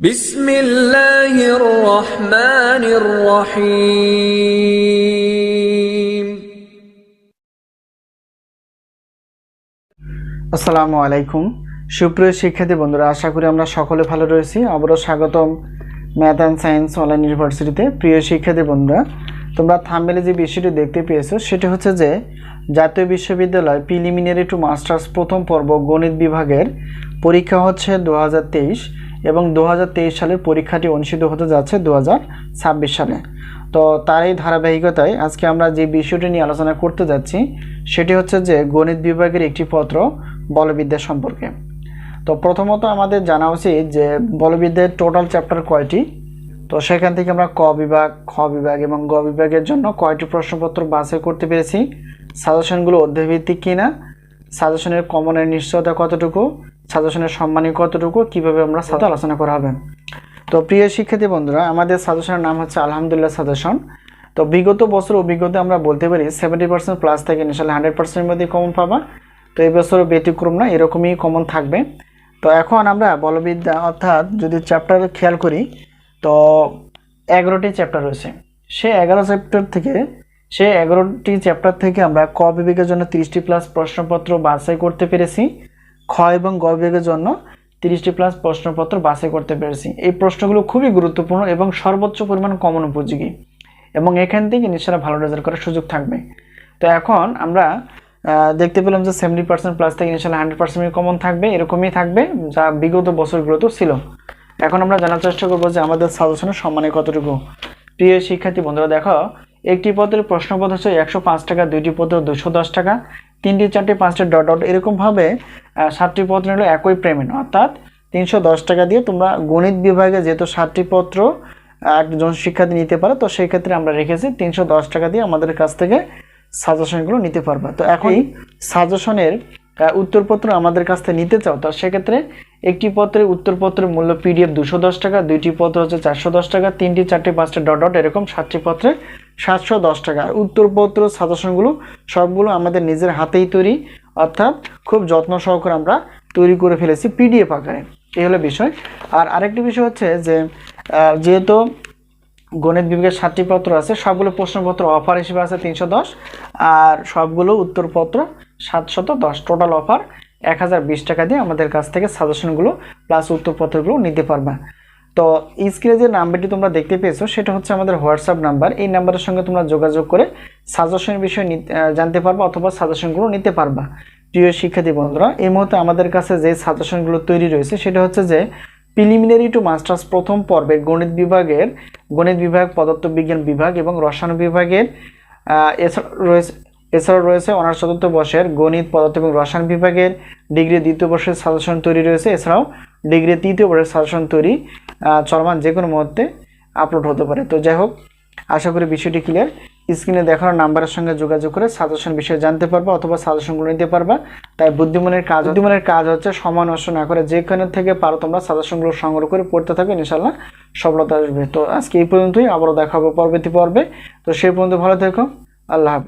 বিসমিল্লাহির রহমানির আসসালামু আলাইকুম। সুপ্রিয় শিক্ষার্থী বন্ধুরা, আশা করি আমরা সকলে ভালো রয়েছি। আবারও স্বাগতম ম্যাথ অ্যান্ড সায়েন্স অনলাইন ইউনিভার্সিটিতে। প্রিয় শিক্ষার্থী বন্ধুরা, তোমরা থামবেলে যে বিষয়টি দেখতে পেয়েছ, সেটা হচ্ছে যে জাতীয় বিশ্ববিদ্যালয় প্রিলিমিনারি টু মাস্টার্স প্রথম পর্ব গণিত বিভাগের পরীক্ষা হচ্ছে দু হাজার তেইশ। এবং দু হাজার তেইশ সালের পরীক্ষাটি অনুষ্ঠিত হতে যাচ্ছে দু হাজার ছাব্বিশ সালে। তো তার এই ধারাবাহিকতায় আজকে আমরা যে বিষয়টি নিয়ে আলোচনা করতে যাচ্ছি, সেটি হচ্ছে যে গণিত বিভাগের একটি পত্র, বলবিদ্যা সম্পর্কে। তো প্রথমত আমাদের জানা উচিত যে বলবিদ্যার টোটাল চ্যাপ্টার কয়টি? তো সেখান থেকে আমরা ক বিভাগ, খ বিভাগ এবং গ বিভাগের জন্য কয়টি প্রশ্নপত্র বাছাই করতে পেরেছি? সাজেশনগুলো অধ্যায়ভিত্তিক কিনা? সাজেশনের কমনের নিশ্চয়তা কতটুকু? সাজেশনের সম্মানী কতটুকু? কীভাবে আমরা সাথে আলোচনা করা হবে? তো প্রিয় শিক্ষার্থী বন্ধুরা, আমাদের সাজেশনের নাম হচ্ছে আলহামদুলিল্লাহ সাজেশন। তো বিগত বছর অভিজ্ঞতা আমরা বলতে পারি সেভেন্টি পার্সেন্ট প্লাস থেকে ইনশাল্লাহ হান্ড্রেড পার্সেন্টের মধ্যে কমন পাবা। তো এই ব্যতিক্রম না এরকমই কমন থাকবে। তো এখন আমরা বলবিদ্যা, অর্থাৎ যদি চ্যাপ্টার খেয়াল করি, তো এগারোটি চ্যাপ্টার রয়েছে। সে এগারো চ্যাপ্টার থেকে সে এগারোটি চ্যাপ্টার থেকে আমরা ক বিভাগের জন্য তিরিশটি প্লাস প্রশ্নপত্র বাছাই করতে পেরেছি। খ এবং গ বিভাগের জন্য তিরিশটি প্লাস প্রশ্নপত্র বাছাই করতে পেরেছি। এই প্রশ্নগুলো খুবই গুরুত্বপূর্ণ এবং সর্বোচ্চ পরিমাণ কমন উপযোগী এবং এখান থেকে নিশ্চয়ই ভালো রেজাল্ট করার সুযোগ থাকবে। তো এখন আমরা দেখতে পেলাম যে সেভেন্টি পার্সেন্ট প্লাস থেকে ইনশাল্লাহ হান্ড্রেড পার্সেন্ট কমন থাকবে, এরকমই থাকবে যা বিগত বছরগুলোতেও ছিল। এখন আমরা জানার চেষ্টা করব যে আমাদের সাজেশনের সম্মানে কতটুকু। প্রিয় শিক্ষার্থী বন্ধুরা, দেখো একটি পদের প্রশ্নপদ হচ্ছে একশো পাঁচ টাকা দুইটি পদ দুশো দশ টাকা তিনটি চারটি পাঁচটি ডট ডট এরকমভাবে সাতটি পত্র নিল একই পেমেন্ট অর্থাৎ তিনশো দশ টাকা দিয়ে তোমরা গণিত বিভাগে যেহেতু সাতটি পত্র একজন শিক্ষার্থী নিতে পারে তো সেই ক্ষেত্রে আমরা রেখেছি তিনশো দশ টাকা দিয়ে আমাদের কাছ থেকে সাজেশনগুলো নিতে পারবা। তো এখন সাজেশনের উত্তরপত্র আমাদের কাছ থেকে নিতে চাও তো সেক্ষেত্রে একটি পত্রের উত্তরপত্রের মূল্য পিডিএফ দুশো দশ টাকা, দুইটি পত্র হচ্ছে চারশো দশ টাকা, তিনটি, চারটি, পাঁচটি ডট ডট এরকম সাতটি পত্রে সাতশো দশ টাকা। আর উত্তরপত্র সাজেশনগুলো সবগুলো আমাদের নিজের হাতেই তৈরি, অর্থাৎ খুব যত্ন সহকারে আমরা তৈরি করে ফেলেছি পিডিএফ আকারে। এই হলো বিষয়। আর আরেকটি বিষয় হচ্ছে যে যেহেতু গণিত বিভাগের সাতটি পত্র আছে, সবগুলো প্রশ্নপত্র অফার হিসেবে আছে তিনশো দশ, আর সবগুলো উত্তরপত্র সাতশত দশ টোটাল অফার এক হাজার বিশ টাকা দিয়ে আমাদের কাছ থেকে সাজেশনগুলো প্লাস উত্তরপত্রগুলো নিতে পারবা। তো স্ক্রিনে যে নাম্বারটি তোমরা দেখতে পেয়েছ, সেটা হচ্ছে আমাদের হোয়াটসঅ্যাপ নাম্বার এই নাম্বারের সঙ্গে তোমরা যোগাযোগ করে সাজেশনের বিষয়ে নিতে- জানতে পারবা অথবা সাজেশনগুলো নিতে পারবা। প্রিয় শিক্ষার্থী বন্ধুরা, এই মুহূর্তে আমাদের কাছে যে সাজেশনগুলো তৈরি রয়েছে, সেটা হচ্ছে যে প্রিলিমিনারি টু মাস্টার্স প্রথম পর্বে গণিত বিভাগের গণিত বিভাগ, পদার্থবিজ্ঞান বিভাগ এবং রসায়ন বিভাগের এছাড়া রয়েছে এছাড়াও রয়েছে অনার্স চতুর্থ বর্ষের গণিত, পদার্থ এবং রসায়ন বিভাগের ডিগ্রি দ্বিতীয় বর্ষের সাজেশন তৈরি রয়েছে। এছাড়াও ডিগ্রি তৃতীয় বর্ষের সাজেশন তৈরি চলমান যে কোনো মুহূর্তে আপলোড হতে পারে। তো যাই হোক, আশা করি বিষয়টি ক্লিয়ার স্ক্রিনে দেখানো নাম্বারের সঙ্গে যোগাযোগ করে সাজেশন বিষয়ে জানতে পারবা অথবা সাজেশনগুলো নিতে পারবা। তাই বুদ্ধিমানের কাজ বুদ্ধিমানের কাজ হচ্ছে সময় নষ্ট না করে যেখানে থেকে পারো তোমরা সাজেশনগুলো সংগ্রহ করে পড়তে থাকো ইনশাল্লাহ সফলতা আসবে। তো আজকে এই পর্যন্তই, আবারও দেখাবো পরবর্তী পর্বে। তো সেই পর্যন্ত ভালো থেকো, আল্লাহ